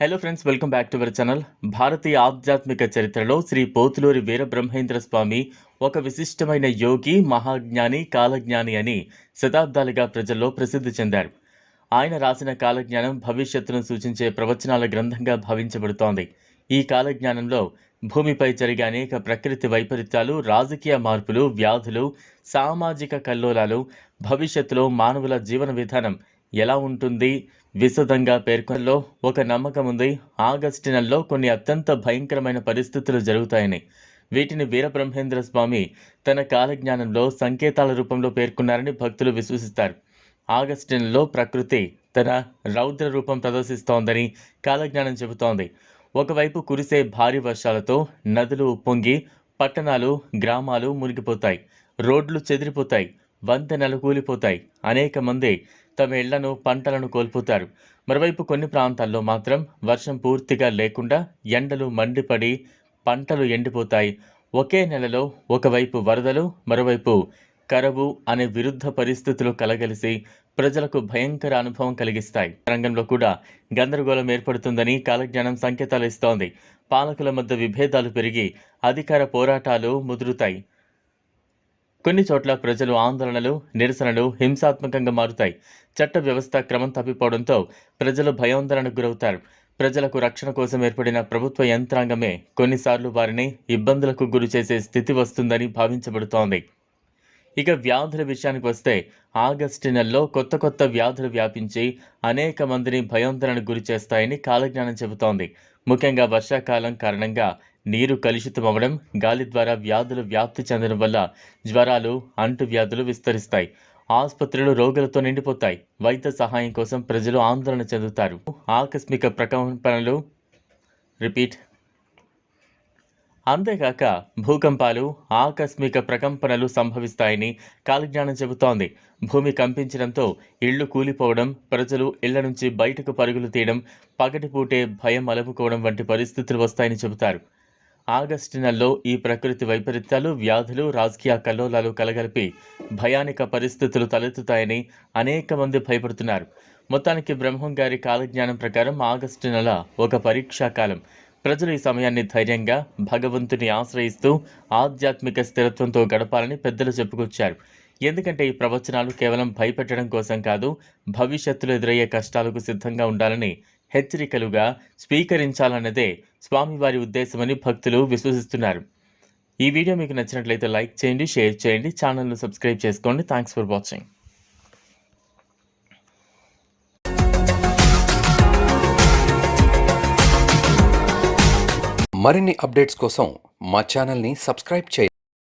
Hello friends welcome back to our channel భారతీయ ఆధ్యాత్మిక చరిత్రలో శ్రీ పోతులూరి వీరబ్రహ్మేంద్ర స్వామి ఒక విశిష్టమైన యోగి మహాజ్ఞాని కాలజ్ఞాని అని శతాబ్దాలుగా ప్రజల్లో ప్రసిద్ధి చెందారు ఆయన రాసిన కాలజ్ఞానం భవిష్యత్తును సూచించే ప్రవచనాల గ్రంథంగా భావించబడుతోంది ఈ కాలజ్ఞానంలో భూమిపై జరిగే అనేక ప్రకృతి వైపరీత్యాలు రాజకీయ మార్పులు వ్యాధులు సామాజిక కల్లోలాలు భవిష్యత్తులో మానవుల జీవన విధానం ఎలా ఉంటుంది? విశదంగా పేర్కొనలో ఒక నమ్మకం ఉంది. ఆగస్టు నెలలో కొన్ని అత్యంత భయంకరమైన పరిస్థితులు జరుగుతాయని. వీటిని వీరబ్రహ్మేంద్ర స్వామి తన కాలజ్ఞానంలో సంకేతాల రూపంలో పేర్కొన్నారని భక్తులు విశ్వసిస్తారు. ఆగస్టు నెలలో ప్రకృతి తన రౌద్ర రూపం ప్రదర్శిస్తోందని కాలజ్ఞానం చెబుతోంది. ఒకవైపు కురిసే భారీ వర్షాలతో నదులు ఉప్పొంగి పట్టణాలు గ్రామాలు మునిగిపోతాయి. రోడ్లు చెదిరిపోతాయి. వంతెనలు కూలిపోతాయి. అనేక మంది తమ ఇళ్ళను పంటలను కోల్పోతారు. మరోవైపు కొన్ని ప్రాంతాల్లో మాత్రం వర్షం పూర్తిగా లేకుండా ఎండలు మండిపడి పంటలు ఎండిపోతాయి. ఒకే నెలలో ఒకవైపు వరదలు మరోవైపు కరవు అనే విరుద్ధ పరిస్థితులు కలగలిసి ప్రజలకు భయంకర అనుభవం కలిగిస్తాయి. రంగంలో కూడా గందరగోళం ఏర్పడుతుందని కాలజ్ఞానం సంకేతాలు ఇస్తోంది. పాలకుల మధ్య విభేదాలు పెరిగి అధికార పోరాటాలు ముదురుతాయి. కొన్ని చోట్ల ప్రజలు ఆందోళనలు నిరసనలు హింసాత్మకంగా మారుతాయి. చట్ట వ్యవస్థ క్రమం తప్పిపోవడంతో ప్రజలు భయాందోళనకు గురవుతారు. ప్రజలకు రక్షణ కోసం ఏర్పడిన ప్రభుత్వ యంత్రాంగమే కొన్నిసార్లు వారిని ఇబ్బందులకు గురి చేసే స్థితి వస్తుందని భావించబడుతోంది. ఇక వ్యాధుల విషయానికి వస్తే ఆగస్టు నెలలో కొత్త కొత్త వ్యాధులు వ్యాపించి అనేక మందిని భయాందోళనకు గురి చేస్తాయని కాలజ్ఞానం చెబుతోంది. ముఖ్యంగా వర్షాకాలం కారణంగా నీరు కలుషితమవడం గాలి ద్వారా వ్యాధులు వ్యాప్తి చెందడం వల్ల జ్వరాలు అంటువ్యాధులు విస్తరిస్తాయి. ఆసుపత్రులు రోగులతో నిండిపోతాయి. వైద్య సహాయం కోసం ప్రజలు ఆందోళన చెందుతారు. ఆకస్మిక ప్రకంపనలు రిపీట్. అంతేకాక భూకంపాలు ఆకస్మిక ప్రకంపనలు సంభవిస్తాయని కాలజ్ఞానం చెబుతోంది. భూమి కంపించడంతో ఇళ్ళు కూలిపోవడం ప్రజలు ఇళ్ళ నుంచి బయటకు పరుగులు తీయడం పగటిపూటే భయం అలముకోవడం వంటి పరిస్థితులు వస్తాయని చెబుతారు. ఆగస్టు నెలలో ఈ ప్రకృతి వైపరీత్యాలు వ్యాధులు రాజకీయ కల్లోలాలు కలగలిపి భయానిక పరిస్థితులు తలెత్తుతాయని అనేక మంది భయపడుతున్నారు. మొత్తానికి బ్రహ్మం గారి కాలజ్ఞానం ప్రకారం ఆగస్టు నెల ఒక పరీక్షా కాలం. ప్రజలు ఈ సమయాన్ని ధైర్యంగా భగవంతుని ఆశ్రయిస్తూ ఆధ్యాత్మిక స్థిరత్వంతో గడపాలని పెద్దలు చెప్పుకొచ్చారు. ఎందుకంటే ఈ ప్రవచనాలు కేవలం భయపెట్టడం కోసం కాదు భవిష్యత్తులో ఎదురయ్యే కష్టాలకు సిద్ధంగా ఉండాలని హెచ్చరికలుగా స్వీకరించాలన్నదే స్వామివారి ఉద్దేశమని భక్తులు విశ్వసిస్తున్నారు. ఈ వీడియో మీకు నచ్చినట్లయితే లైక్ చేయండి షేర్ చేయండి ఛానల్ను సబ్స్క్రైబ్ చేసుకోండి. Thanks for watching. మరిన్ని అప్డేట్స్ కోసం మా ఛానల్ని సబ్స్క్రైబ్ చేయండి.